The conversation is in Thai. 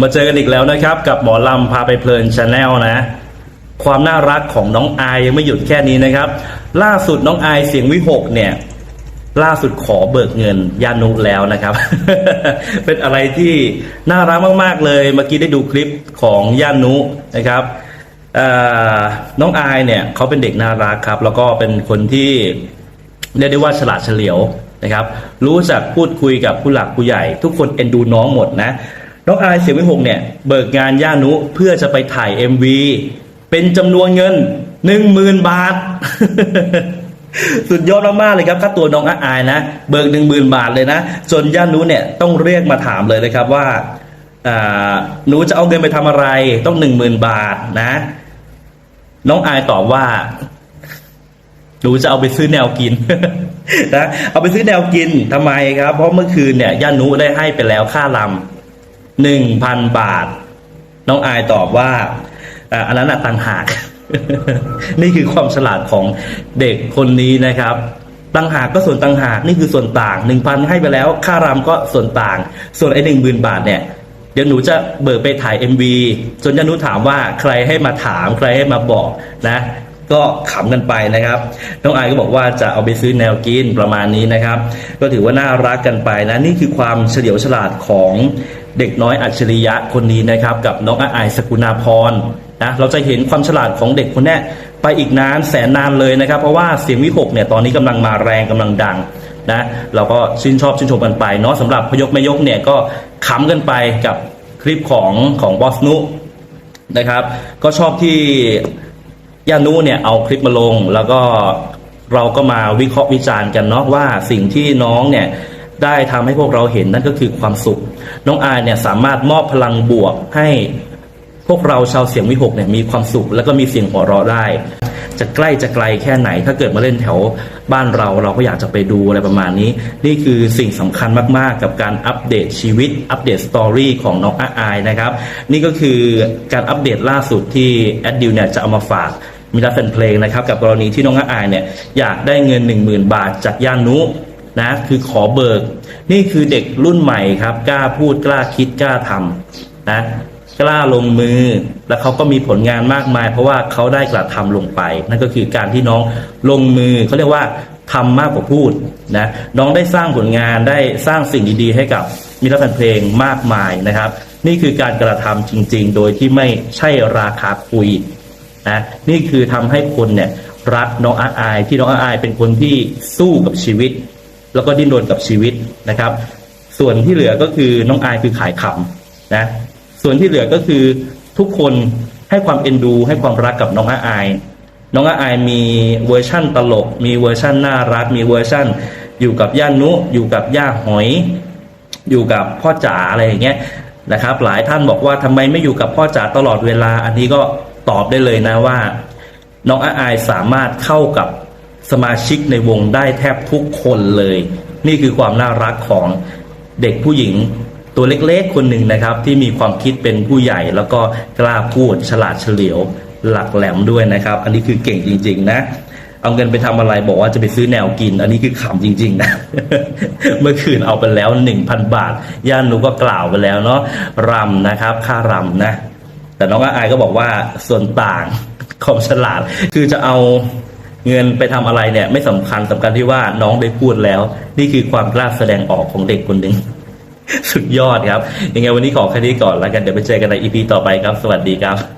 มาเจอกันอีกแล้วนะครับ กับหมอลำพาไปเพลินชาแนลนะ ความน่ารักของน้องอายยังไม่หยุดแค่นี้นะครับ ล่าสุดน้องอายเสียงวิหกเนี่ย ล่าสุดขอเบิกเงินยานุแล้วนะครับ เป็นอะไรที่น่ารักมากๆเลย เมื่อกี้ได้ดูคลิปของยานุนะครับน้องอายเนี่ยเขาเป็นเด็กน่ารักครับ แล้วก็เป็นคนที่เรียกได้ว่าฉลาดเฉลียวนะครับ รู้จักพูดคุยกับผู้หลักผู้ใหญ่ ทุกคนเอ็นดูน้องหมดนะ น้องอายเสียวิหกเนี่ยเบิกงานย่านุเพื่อจะไปถ่าย MV เป็นจำนวนเงินหนึ่งหมื่นบาท สุดยอดมากๆเลยครับค่าตัวน้องอายนะ เบิกหนึ่งหมื่นบาทเลยนะจนย่านุเนี่ยต้องเรียกมาถามเลยนะครับว่าหนูจะเอาเงินไปทำอะไร ต้องหนึ่งหมื่นบาทนะ น้องอายตอบว่าหนูจะเอาไปซื้อแนวกินนะเอาไปซื้อแนวกินทำไมครับ เพราะเมื่อคืนเนี่ยย่านุได้ให้ไปแล้วค่าลำ หนึ่งพันบาท น้องอายตอบว่าอันนั้นต่างหาก นี่คือความฉลาดของเด็กคนนี้นะครับต่างหากก็ส่วนต่างหากนี่คือส่วนต่างหนึ่งพันให้ไปแล้ว ค่ารำก็ส่วนต่าง ส่วนไอ้หนึ่งหมื่นบาทเนี่ยเดี๋ยวหนูจะเบิกไปถ่าย MV จนยานุถามว่าใครให้มาถามใครให้มาบอกนะ ก็ขำกันไปนะครับน้องอายก็บอกว่าจะเอาไปซื้อแนวกินประมาณนี้นะครับ ก็ถือว่าน่ารักกันไปนะนี่คือความเฉลียวฉลาดของเด็กน้อยอัจฉริยะคนนี้นะครับ กับน้องอาอสกุณาพรนะเราจะเห็นความฉลาดของเด็กคนนี้ไปอีกนานแสนนานเลยนะครับ เพราะว่าเสียงวิหกเนี่ยตอนนี้กำลังมาแรงกำลังดังนะเราก็ชื่นชอบชื่นชมกันไปเนาะสำหรับพยกไม่ยกเนี่ยก็ขำกันไปกับคลิปของของบอสนุนะครับ ก็ชอบที่ ย่านุเนี่ยเอาคลิปมาลง แล้วก็เราก็มาวิเคราะห์วิจารณ์กันเนาะว่าสิ่งที่น้องเนี่ยได้ทำให้พวกเราเห็นนั่นก็คือความสุข น้องอายเนี่ยสามารถมอบพลังบวกให้พวกเราชาวเสียงวิหกเนี่ยมีความสุข แล้วก็มีเสียงหัวเราะได้ จะใกล้จะไกลแค่ไหน ถ้าเกิดมาเล่นแถวบ้านเราเราก็อยากจะไปดูอะไรประมาณนี้ นี่คือสิ่งสำคัญมากๆ กับการอัปเดตชีวิต อัปเดตสตอรี่ของน้องอาอายนะครับ นี่ก็คือการอัปเดตล่าสุดที่แอดดิวเนี่ยจะเอามาฝาก มีรักแฟนเพลงนะครับกับกรณีที่น้องอาอายเนี่ยอยากได้เงิน 1 0,000 บาทจากย่านุนะคือขอเบิก นี่คือเด็กรุ่นใหม่ครับ กล้าพูดกล้าคิดกล้าทำนะกล้าลงมือแล้วเขาก็มีผลงานมากมาย เพราะว่าเขาได้กระทำลงไป นั่นก็คือการที่น้องลงมือเขาเรียกว่าทำมากกว่าพูดนะน้องได้สร้างผลงานได้สร้างสิ่งดีๆ ให้กับมิตรแฟนเพลงมากมายนะครับ นี่คือการกระทำจริง ๆ โดยที่ไม่ใช่ราคาคุย นะนี่คือทำให้คนเนี่ยรักน้องอาอายที่น้องอาอายเป็นคนที่สู้กับชีวิต แล้วก็ดิ้นรนกับชีวิตนะครับ ส่วนที่เหลือก็คือน้องอายคือขายขำนะส่วนที่เหลือก็คือทุกคนให้ความเอ็นดู ให้ความรักกับน้องอาอาย น้องอาอายมีเวอร์ชั่นตลก มีเวอร์ชั่นน่ารัก มีเวอร์ชั่น อยู่กับย่านุ อยู่กับย่าหอย อยู่กับพ่อจ๋าอะไรอย่างเงี้ยนะครับ หลายท่านบอกว่าทำไมไม่อยู่กับพ่อจ๋าตลอดเวลา อันนี้ก็ ตอบได้เลยนะว่า น้องอาอายสามารถเข้ากับสมาชิกในวงได้แทบทุกคนเลย นี่คือความน่ารักของเด็กผู้หญิงตัวเล็กๆคนหนึ่งนะครับ ที่มีความคิดเป็นผู้ใหญ่ แล้วก็กล้าพูดฉลาดเฉลียวหลักแหลมด้วยนะครับ อันนี้คือเก่งจริง ๆ นะเอาเงินไปทำอะไรบอกว่าจะไปซื้อแนวกิน อันนี้คือขำจริง ๆ นะ เมื่อคืนเอาไปแล้วหนึ่งพันบาท ย่านหนูก็กล่าวไปแล้วเนาะรำนะครับ ค่ารำนะ แต่น้องอาอายก็บอกว่าส่วนต่างของฉลาด คือจะเอาเงินไปทำอะไรเนี่ย ไม่สำคัญสำคัญที่ว่าน้องได้พูดแล้ว นี่คือความกล้าแสดงออกของเด็กคนหนึ่งสุดยอดครับ ยังไงวันนี้ขอแค่นี้ก่อนแล้วกันเดี๋ยวไปเจอกันในอีพีต่อไปครับ สวัสดีครับ